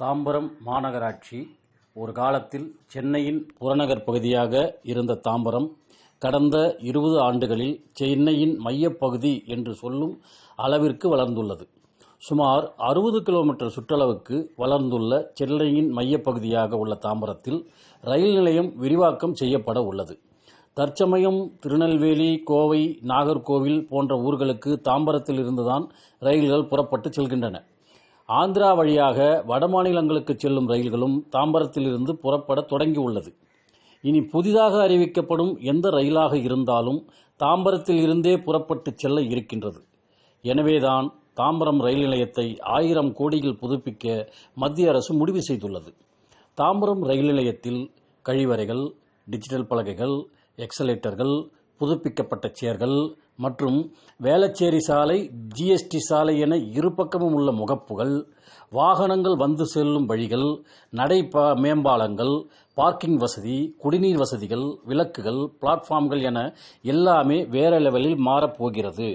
தாம்பரம் மாநகராட்சி ஒரு காலத்தில் சென்னையின் புறநகர் பகுதியாக இருந்த தாம்பரம் கடந்த இருபது ஆண்டுகளில் சென்னையின் மையப்பகுதி என்று சொல்லும் அளவிற்கு வளர்ந்துள்ளது. சுமார் அறுபது கிலோமீட்டர் சுற்றளவுக்கு வளர்ந்துள்ள சென்னையின் மையப்பகுதியாக உள்ள தாம்பரத்தில் ரயில் நிலையம் விரிவாக்கம் செய்யப்பட உள்ளது. தற்சமயம் திருநெல்வேலி கோவை நாகர்கோவில் போன்ற ஊர்களுக்கு தாம்பரத்தில் இருந்துதான் ரயில்கள் புறப்பட்டு செல்கின்றன. ஆந்திரா வழியாக வடமாநிலங்களுக்கு செல்லும் ரயில்களும் தாம்பரத்திலிருந்து புறப்பட தொடங்கியுள்ளது. இனி புதிதாக அறிவிக்கப்படும் எந்த ரயிலாக இருந்தாலும் தாம்பரத்தில் இருந்தே புறப்பட்டு செல்ல இருக்கின்றது. எனவேதான் தாம்பரம் ரயில் நிலையத்தை ஆயிரம் கோடியில் புதுப்பிக்க மத்திய அரசு முடிவு செய்துள்ளது. தாம்பரம் ரயில் நிலையத்தில் கழிவறைகள் டிஜிட்டல் பலகைகள் எக்ஸலேட்டர்கள் புதுப்பிக்கப்பட்ட சேர்கள் மற்றும் வேளச்சேரி சாலை ஜிஎஸ்டி சாலை என இரு பக்கமும் உள்ள முகப்புகள் வாகனங்கள் வந்து செல்லும் வழிகள் நடை ப- மேம்பாலங்கள் பார்க்கிங் வசதி குடிநீர் வசதிகள் விளக்குகள் பிளாட்ஃபார்ம்கள் என எல்லாமே வேற லெவலில் மாறப்போகிறது